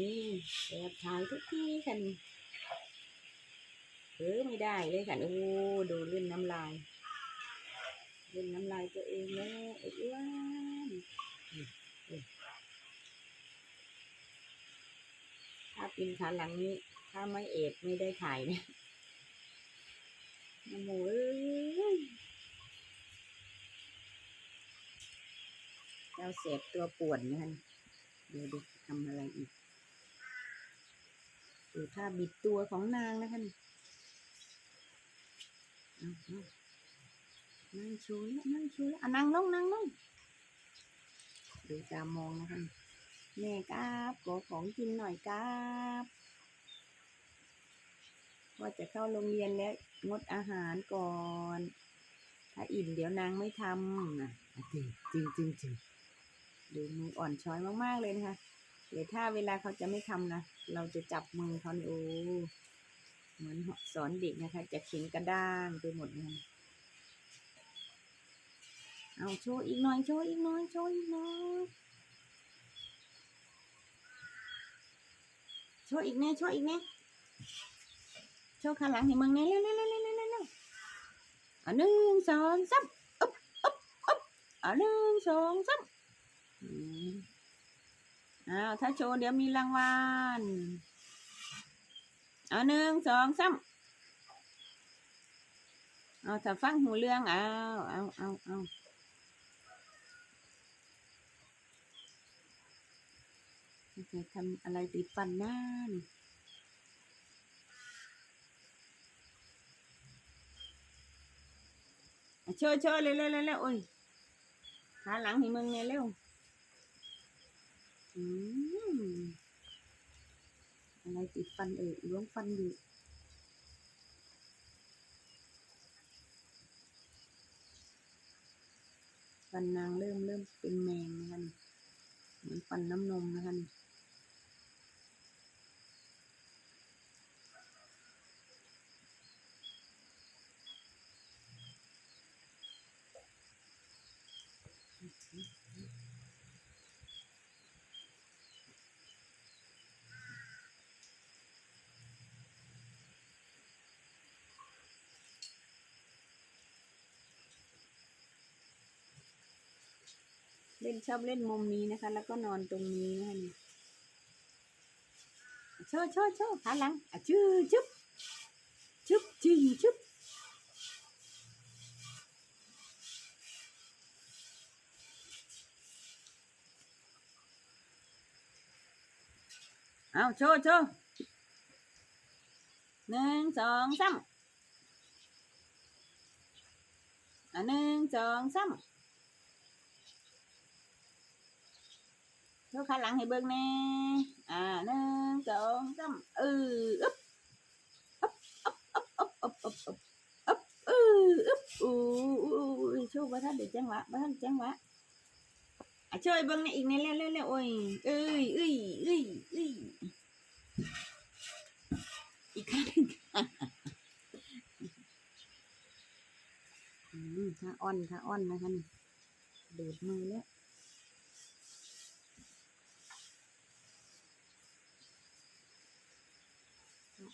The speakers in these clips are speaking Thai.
นี่แอบถ่ายทุกที่ค่ะนี่เออไม่ได้เลยค่ะโอ้ดูเล่นน้ำลายเล่นน้ำลายตัวเองแล้วไอ้อ้วนถ้าปินขาหลังนี้ ถ้าไม่เอ็ดไม่ได้ถ่ายเนี่ยน้ำมูเอ้ยเราเสพตัวป่วนนะฮะเดี๋ยวดูทำอะไรอีก ดูท่าบิดตัวของนางนะคะนี่นั่งชูแล้วนั่งชูแล้วอะนั่งลงนั่งลงดูตามองนะคะแม่ครับขอของกินหน่อยครับว่าจะเข้าโรงเรียนแล้วงดอาหารก่อน ถ้าอิ่มเดี๋ยวนางไม่ทำนะจริงจริงจริงจริงดูมืออ่อนช้อยมาก ๆ เลยนะคะ เดี๋ยวถ้าเวลาเขาจะไม่ทำนะ เราจะจับมือเขานี่โอ้เหมือนสอนเด็กนะคะ จะเข็งกระด้างไปหมดเลยเอาโชว์อีกหน่อย โชว์อีกหน่อย โชว์อีกหน่อยโชว์อีกแน่โชว์อีกแน่โชว์ขาหลังให้มึงแน่เร็วเร็วเร็วเร็วเร็วเร็วเร็วอะหนึ่งสองสามอึ๊บอึ๊บอึ๊บอะหนึ่งสองสาม อ้าวถ้าโชว์เดี๋ยวมีรางวัลเอาหนึ่งสองสามเอาถ้าฟังหูเรื่องเอาเอาเอาเอาจะทำอะไรติดฟันหน้านี่โชว์โชว์เร็วเร็วเร็วเร็วโอ้ยขาหลังให้มึงเนี่ยเร็ว อะไรติดฟันเอ่ยล้วงฟันอยู่ฟันนางเริ่มเริ่มเป็นแมงนะคะนี่เหมือนฟันน้ำนมนะคะนี่ เล่นชอบเล่นมุมนี้นะคะ แล้วก็นอนตรงนี้นะคะนี่โชว์โชว์โชว์ขาหลังอะชื่อชุบชุบจริงชุบเอาโชว์โชว์หนึ่งสองสามอะหนึ่งสองสาม โชว์ขาหลังให้เบิ่งแน่อ่าหนึ่งสองสามเอออึ๊บอึ๊บอึ๊บอึ๊บอึ๊บอึ๊บอึ๊บอึ๊บเอออึ๊บอู้อู้อู้โชว์บ่ทันได้จังหวะบ่ทันจังหวะอะช่วยเบิ่งในอีกในเร็วๆๆโอ้ยเอ้ยเอ้ยเอ้ยเอ้ยอีกครั้งหนึ่งอืมถ้าอ่อนถ้าอ่อนนะคะนี่ดูดมือแล้ว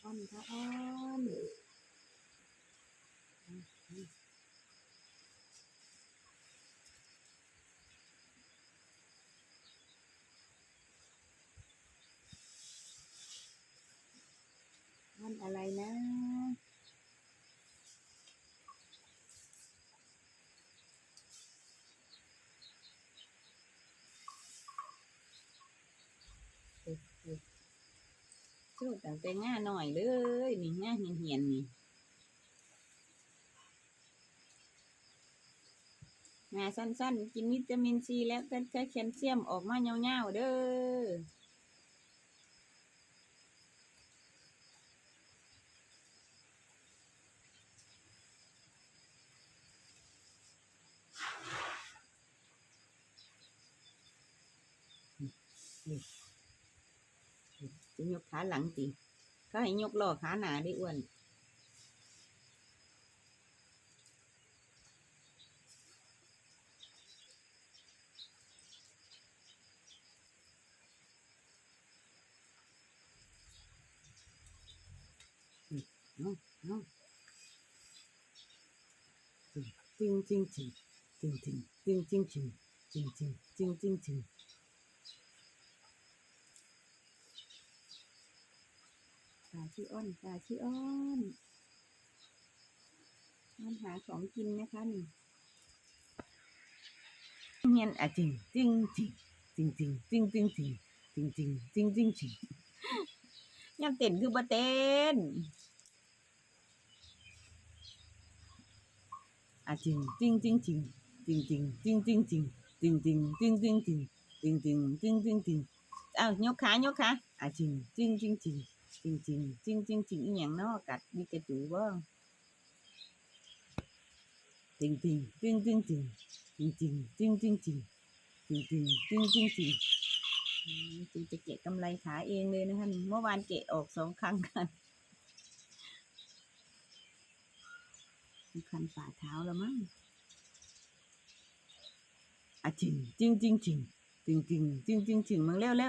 อ่อนพระอ้อนอืมอืมอ่อนอะไรนะ ชูตั้งแต่ง่าหน่อยเลยนี่ง่าเหียนเหียนๆนี่งาสั้นๆ กินวิตามินซีแล้วก็ใช้แคลเซียมออกมาเงาๆเด้อ ยกขาหลังตีก็ให้ยกล่อขาหนาได้อ้วนจริงจริงจริงจริงจริงจริงจริงจริงจริงจริงจริง จริงจริงตาชื่ออ้อนตาชื่ออ้อนมันหาของกินนะคะนี่เงียนอะจริงจริงจริงจริงจริงจริงจริงจริงจริงจริงจริงจริงจริงยามเต้นคือบ่เต้นอะจริงจริงจริงจริงจริงจริงจริงจริงจริงจริงจริงจริงจริงจริงจริงจริงจริงจริงจริงอ้าวยกขายกขาอะจริงจริงจริงจริง จริงจริงจริงจริงจริงอีหยังนาะกัดดิกระจูบ่จริงจริงจริงจริงจริงจริงจริงจริงจริงจริงจริงจริงจริงจริงจริงจริงจะเกะกำไรขาเองเลยนะคะเมื่อวานเกะออกสองครั้งกันคันฝ่าเท้าแล้วมั้งอะจริงจริงจริงจริงจริงจริงจริงจริงจริงมึงเร็วเร็ว